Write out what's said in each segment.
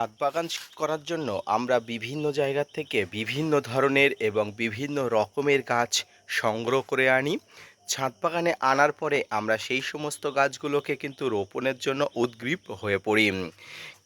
ছাদ বাগান করার জন্য আমরা বিভিন্ন জায়গা থেকে বিভিন্ন ধরনের এবং বিভিন্ন রকমের গাছ সংগ্রহ করে আনি। ছাদ বাগানে আনার পরে আমরা সেই সমস্ত গাছগুলোকে কিন্তু রোপণের জন্য উদ্গ্রীব হয়ে পড়ি।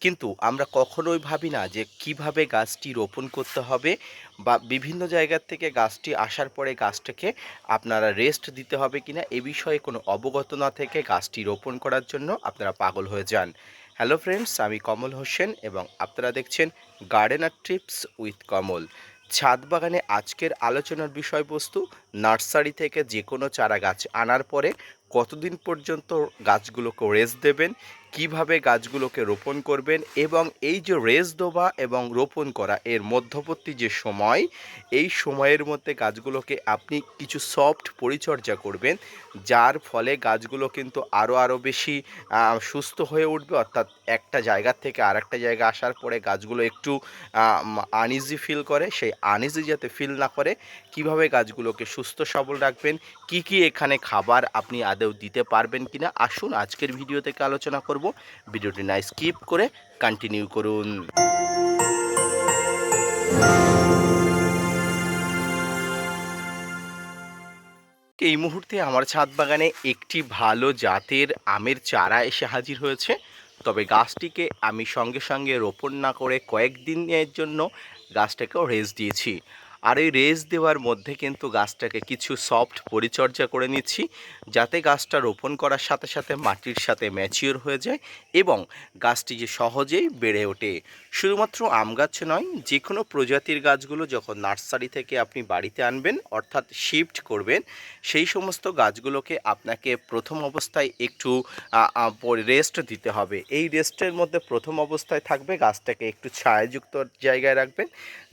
কিন্তু আমরা কখনোই ভাবি না যে কীভাবে গাছটি রোপণ করতে হবে বা বিভিন্ন জায়গার থেকে গাছটি আসার পরে গাছটাকে আপনারা রেস্ট দিতে হবে কিনা এ বিষয়ে কোনো অবগত না থেকে গাছটি রোপণ করার জন্য আপনারা পাগল হয়ে যান। হ্যালো ফ্রেন্ডস আমি কমল হোসেন এবং আপনারা দেখছেন গার্ডেনার ট্রিপস উইথ কমল। ছাদ বাগানে আজকের আলোচনার বিষয়বস্তু নার্সারি থেকে যে কোনো চারা গাছ আনার পরে কতদিন পর্যন্ত গাছগুলোকে রেস্ট দেবেন কীভাবে গাছগুলোকে রোপণ করবেন এবং এই যে রেস দেওয়া এবং রোপণ করা এর মধ্যবর্তী যে সময়, এই সময়ের মধ্যে গাছগুলোকে আপনি কিছু সফট পরিচর্যা করবেন, যার ফলে গাছগুলো কিন্তু আরও আরও বেশি সুস্থ হয়ে উঠবে। অর্থাৎ একটা জায়গা থেকে আর একটা জায়গা আসার পরে গাছগুলো একটু আনইজি ফিল করে, সেই আনইজি যাতে ফিল না করে, কীভাবে গাছগুলোকে সুস্থ সবল রাখবেন, কি কি এখানে খাবার আপনি আদৌ দিতে পারবেন কিনা, আসুন আজকের ভিডিও থেকে আলোচনা করব। ভিডিওটি না স্কিপ করে কন্টিনিউ করুন। এই মুহূর্তে আমার ছাদ বাগানে একটি ভালো জাতের আমের চারা এসে হাজির হয়েছে। তবে গাছটিকে আমি সঙ্গে সঙ্গে রোপণ না করে কয়েকদিনের জন্য গাছটাকেও রেস্ট দিয়েছি। আর এই রেস দেওয়ার মধ্যে কিন্তু গাছটাকে কিছু সফট পরিচর্যা করে নিচ্ছি, যাতে গাছটা রোপণ করার সাথে সাথে মাটির সাথে ম্যাচিওর হয়ে যায় এবং গাছটি যে সহজেই বেড়ে ওঠে। শুধুমাত্র আম গাছ নয় যে কোনো প্রজাতির গাছগুলো যখন নার্সারি থেকে আপনি বাড়িতে আনবেন, অর্থাৎ শিফট করবেন, সেই সমস্ত গাছগুলোকে আপনাকে প্রথম অবস্থায় একটু রেস্ট দিতে হবে। এই রেস্টের মধ্যে প্রথম অবস্থায় থাকবে গাছটাকে একটু ছায়াযুক্ত জায়গায় রাখবেন,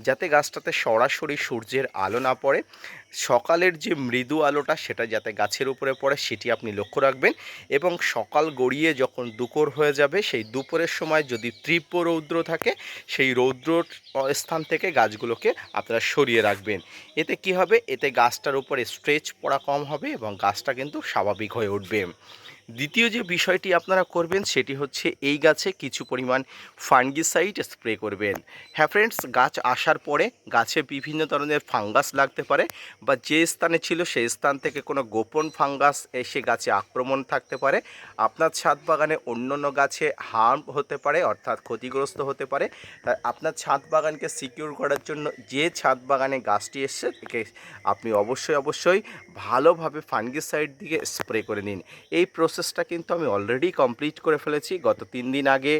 যাতে গাছটাতে সরাসরি সূর্যের আলো না পড়ে, সকালের যে মৃদু আলোটা সেটা যাতে গাছের উপরে পড়ে সেটি আপনি লক্ষ্য রাখবেন এবং সকাল গড়িয়ে যখন দুপুর হয়ে যাবে, সেই দুপুরের সময় যদি তীব্র রৌদ্র থাকে, সেই রৌদ্র স্থান থেকে গাছগুলোকে আপনারা সরিয়ে রাখবেন। এতে কি হবে? এতে গাছটার উপরে স্ট্রেচ পড়া কম হবে এবং গাছটা কিন্তু স্বাভাবিক হয়ে উঠবে। দ্বিতীয় যে বিষয়টি আপনারা করবেন সেটি হচ্ছে এই গাছে কিছু পরিমাণ ফাঙ্গিসাইড স্প্রে করবেন। হ্যাঁ ফ্রেন্ডস গাছ আসার পরে গাছে বিভিন্ন ধরনের ফাঙ্গাস লাগতে পারে বা যে স্থানে ছিল সেই স্থান থেকে কোনো গোপন ফাঙ্গাস এসে গাছে আক্রমণ থাকতে পারে। আপনার ছাদ বাগানে অন্য অন্য গাছে হার্ম হতে পারে, অর্থাৎ ক্ষতিগ্রস্ত হতে পারে। তাই আপনার ছাদ বাগানকে সিকিউর করার জন্য যে ছাদ বাগানে গাছটি এসছে তাকে আপনি অবশ্যই অবশ্যই ভালোভাবে ফাঙ্গিসাইড দিয়ে স্প্রে করে নিন। এই প্রসেসটা কিন্তু আমি অলরেডি কমপ্লিট করে ফেলেছি। গত তিন দিন আগে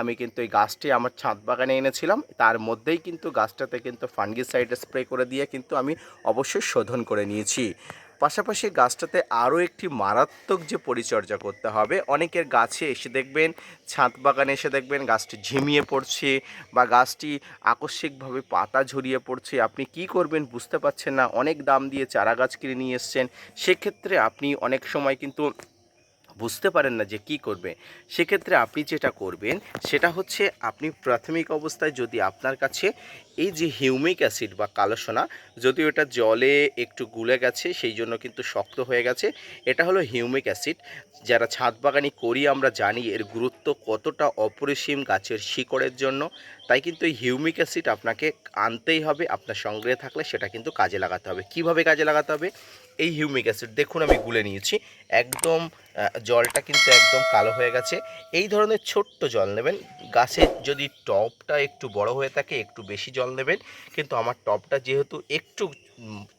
আমি কিন্তু এই গাছটি আমার ছাদ বাগানে এনেছিলাম। তার মধ্যেই কিন্তু গাছটাতে কিন্তু ফাঙ্গিসাইড স্প্রে করে দিয়ে কিন্তু আমি অবশ্যই শোধন করে নিয়েছি। পাশাপাশি গাছটাতে আরও একটি মারাত্মক যে পরিচর্যা করতে হবে, অনেকের গাছে এসে দেখবেন, ছাদ বাগানে এসে দেখবেন গাছটি ঝিমিয়ে পড়ছে বা গাছটি আকস্মিকভাবে পাতা ঝরিয়ে পড়ছে। আপনি কি করবেন বুঝতে পারছেন না। অনেক দাম দিয়ে চারা গাছ কিনে নিয়ে এসছেন। সেক্ষেত্রে আপনি অনেক সময় কিন্তু বুঝতে পারেন না যে কি করবে। সেক্ষেত্রে আপনি যেটা করবেন, সেটা হচ্ছে আপনি প্রাথমিক অবস্থায় যদি আপনার কাছে এই যে হিউমিক অ্যাসিড বা কালো সোনা যদিও এটা জলে একটু গুলে গেছে, সেই জন্য কিন্তু শক্ত হয়ে গেছে, এটা হলো হিউমিক অ্যাসিড। যারা ছাদ বাগানি করি আমরা জানি এর গুরুত্ব কতটা অপরিসীম গাছের শিকড়ের জন্য, তাই কিন্তু এই হিউমিক অ্যাসিড আপনাকে আনতেই হবে, আপনার সংগ্রহে থাকলে সেটা কিন্তু কাজে লাগাতে হবে। কীভাবে কাজে লাগাতে হবে? এই হিউমিক অ্যাসিড দেখুন আমি গুলে নিয়েছি। একদম জলটা কিন্তু একদম কালো হয়ে গেছে। এই ধরনের ছোট্ট জল নেবেন। গাছের যদি টপটা একটু বড় হয়ে থাকে, একটু বেশি জল নেবেন। কিন্তু আমার টপটা যেহেতু একটু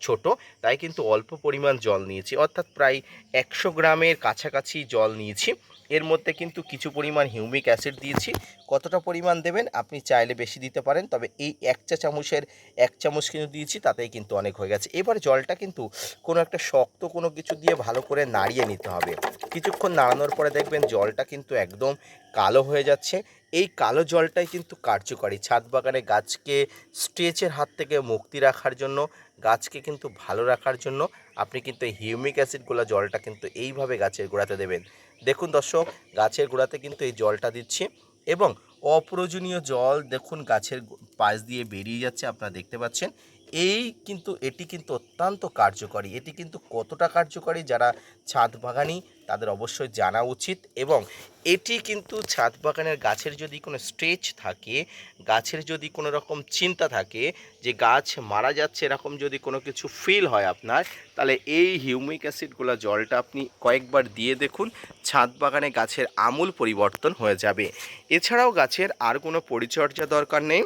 ছোট, তাই কিন্তু অল্প পরিমাণ জল নিয়েছি। অর্থাৎ প্রায় একশো গ্রামের কাছাকাছি জল নিয়েছি। এর মধ্যে কিন্তু কিছু পরিমাণ হিউমিক অ্যাসিড দিয়েছি। কতটা পরিমাণ দেবেন আপনি চাইলে বেশি দিতে পারেন, তবে এই এক চা চামচের এক চামচ কিন্তু দিয়েছি, তাতেই কিন্তু অনেক হয়ে গেছে। এবার জলটা কিন্তু কোনো একটা শক্ত কোনো কিছু দিয়ে ভালো করে নাড়িয়ে নিতে হবে। কিছুক্ষণ নাড়ানোর পরে দেখবেন জলটা কিন্তু একদম কালো হয়ে যাচ্ছে। এই কালো জলটাই কিন্তু কার্যকরী। ছাদ বাগানে গাছকে স্ট্রেচের হাত থেকে মুক্তি রাখার জন্য গাছকে কিন্তু ভালো রাখার জন্য আপনি কিন্তু এই হিউমিক অ্যাসিডগুলো জলটা কিন্তু এইভাবে গাছের গোড়াতে দেবেন। দেখুন দর্শক, গাছের গোড়াতে কিন্তু এই জলটা দিচ্ছি এবং অপ্রয়োজনীয় জল দেখুন গাছের পাশ দিয়ে বেরিয়ে যাচ্ছে, আপনারা দেখতে পাচ্ছেন। এই কিন্তু, এটি কিন্তু অত্যন্ত কার্যকরী। এটি কিন্তু কতটা কার্যকরী যারা ছাদ বাগানি, তাদের অবশ্যই জানা উচিত এবং এটি কিন্তু ছাদ বাগানের গাছের যদি কোনো স্ট্রেচ থাকে, গাছের যদি কোনো রকম চিন্তা থাকে যে গাছ মারা যাচ্ছে, এরকম যদি কোনো কিছু ফিল হয় আপনার, তাহলে এই হিউমিক অ্যাসিডগুলো জলটা আপনি কয়েকবার দিয়ে দেখুন, ছাদ বাগানে গাছের আমূল পরিবর্তন হয়ে যাবে। এছাড়াও গাছের আর কোনো পরিচর্যা দরকার নেই।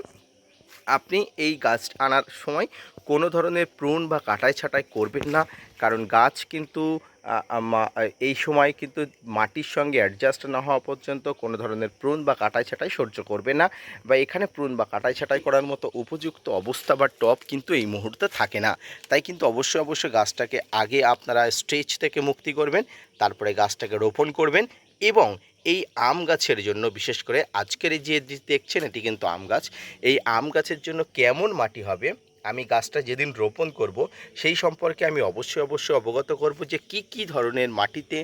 আপনি এই গাছ আনার সময় কোনো ধরনের প্রুন বা কাটাই ছাটাই করবেন না। কারণ গাছ কিন্তু এই সময় কিন্তু মাটির সঙ্গে অ্যাডজাস্ট না হওয়া পর্যন্ত কোনো ধরনের প্রুন বা কাটাই ছাটাই সহ্য করবে না। বা এখানে প্রুন বা কাটাই ছাটাই করার মতো উপযুক্ত অবস্থা বা টপ কিন্তু এই মুহূর্তে থাকে না। তাই কিন্তু অবশ্যই অবশ্যই গাছটাকে আগে আপনারা স্ট্রেচ থেকে মুক্তি করবেন, তারপরে গাছটাকে রোপণ করবেন এবং এই আম গাছের জন্য, বিশেষ করে আজকের যে দেখছেন এটি কিন্তু আম গাছ, এই আম গাছের জন্য কেমন মাটি হবে? আমি গাছটা যেদিন রোপণ করব, সেই সম্পর্কে আমি অবশ্যই অবশ্যই অবগত করব যে কি কি ধরনের মাটিতে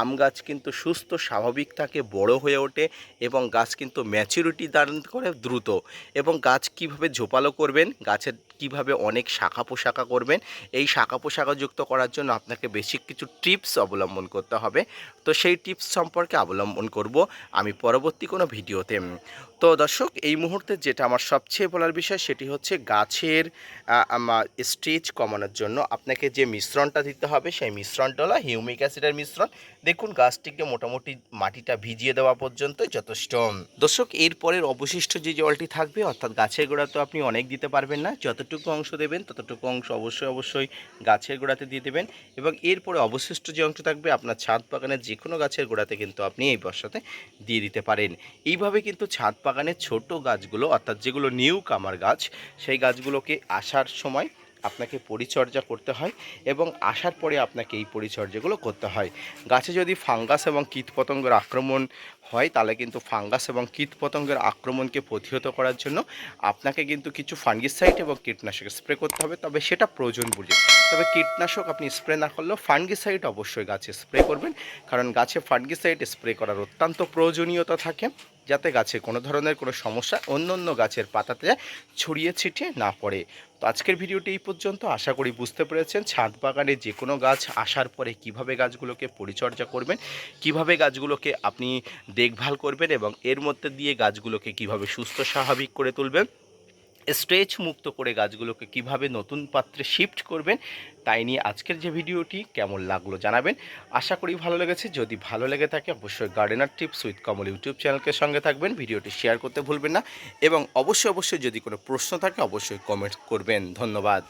আম গাছ কিন্তু সুস্থ, স্বাভাবিক থাকে, বড় হয়ে ওঠে এবং গাছ কিন্তু ম্যাচুরিটি দান করে দ্রুত এবং গাছ কীভাবে ঝোপালো করবেন, গাছের কীভাবে অনেক শাখা পোশাখা করবেন, এই শাখা পোশাখা যুক্ত করার জন্য আপনাকে বেশি কিছু টিপস অবলম্বন করতে হবে। তো সেই টিপস সম্পর্কে অবলম্বন করব আমি পরবর্তী কোনো ভিডিওতে। তো দর্শক, এই মুহূর্তে যেটা আমার সবচেয়ে বলার বিষয় সেটি হচ্ছে গাছের স্টেজ কমানোর জন্য আপনাকে যে মিশ্রণটা দিতে হবে সেই মিশ্রণটা হলো হিউমিক অ্যাসিডের মিশ্রণ। দেখুন, গাছটিকে মোটামুটি মাটিটা ভিজিয়ে দেওয়া পর্যন্ত যথেষ্ট। দর্শক, এরপরের অবশিষ্ট যে জলটি থাকবে, অর্থাৎ গাছের গোড়া তো আপনি অনেক দিতে পারবেন না, যতটুকু অংশ দেবেন, ততটুকু অংশ অবশ্যই অবশ্যই গাছের গোড়াতে দিয়ে দেবেন এবং এরপরে অবশিষ্ট যে অংশ থাকবে আপনার ছাদ বাগানের যে কোনো গাছের গোড়াতে কিন্তু আপনি এই বর্ষাতে দিয়ে দিতে পারেন। এইভাবে কিন্তু ছাদ বাগানের ছোট গাছগুলো, অর্থাৎ যেগুলো নিউ কামার গাছ, সেই গাছগুলোকে আসার সময় আপনাকে পরিচর্যা করতে হয় এবং আসার পরে আপনাকে এই পরিচর্যাগুলো করতে হয়। গাছে যদি ফাঙ্গাস এবং কীটপতঙ্গের আক্রমণ হয়, তাহলে কিন্তু ফাঙ্গাস এবং কীটপতঙ্গের আক্রমণকে প্রতিহত করার জন্য আপনাকে কিন্তু কিছু ফাঙ্গিসাইড এবং কীটনাশক স্প্রে করতে হবে। তবে সেটা প্রয়োজন বুঝে তবে কীটনাশক আপনি স্প্রে না করলেও ফাঙ্গিসাইড অবশ্যই গাছে স্প্রে করবেন। কারণ গাছে ফাঙ্গিসাইড স্প্রে করার অত্যন্ত প্রয়োজনীয়তা থাকে, যাতে গাছে কোনো ধরনের কোনো সমস্যা অন্য অন্য গাছের পাতাতে ছড়িয়ে ছিটিয়ে না পড়ে। তো আজকের ভিডিওটি এই পর্যন্ত। আশা করি বুঝতে পেরেছেন, ছাদ বাগানে যে কোনো গাছ আসার পরে কীভাবে গাছগুলোকে পরিচর্যা করবেন, কীভাবে গাছগুলোকে আপনি দেখভাল করবেন এবং এর মধ্যে দিয়ে গাছগুলোকে কীভাবে সুস্থ স্বাভাবিক করে তুলবেন স্ট্রেচ মুক্ত করে গাছগুলোকে কীভাবে নতুন পাত্রে শিফট করবেন, তাই নিয়ে আজকের যে ভিডিওটি কেমন লাগল জানাবেন। আশা করি ভালো লেগেছে। যদি ভালো লেগে থাকে, অবশ্যই gardener tips with Kamal YouTube চ্যানেলকে সঙ্গে থাকবেন। ভিডিওটি শেয়ার করতে ভুলবেন না। এবং অবশ্যই অবশ্যই যদি কোনো প্রশ্ন থাকে, অবশ্যই কমেন্ট করবেন। ধন্যবাদ।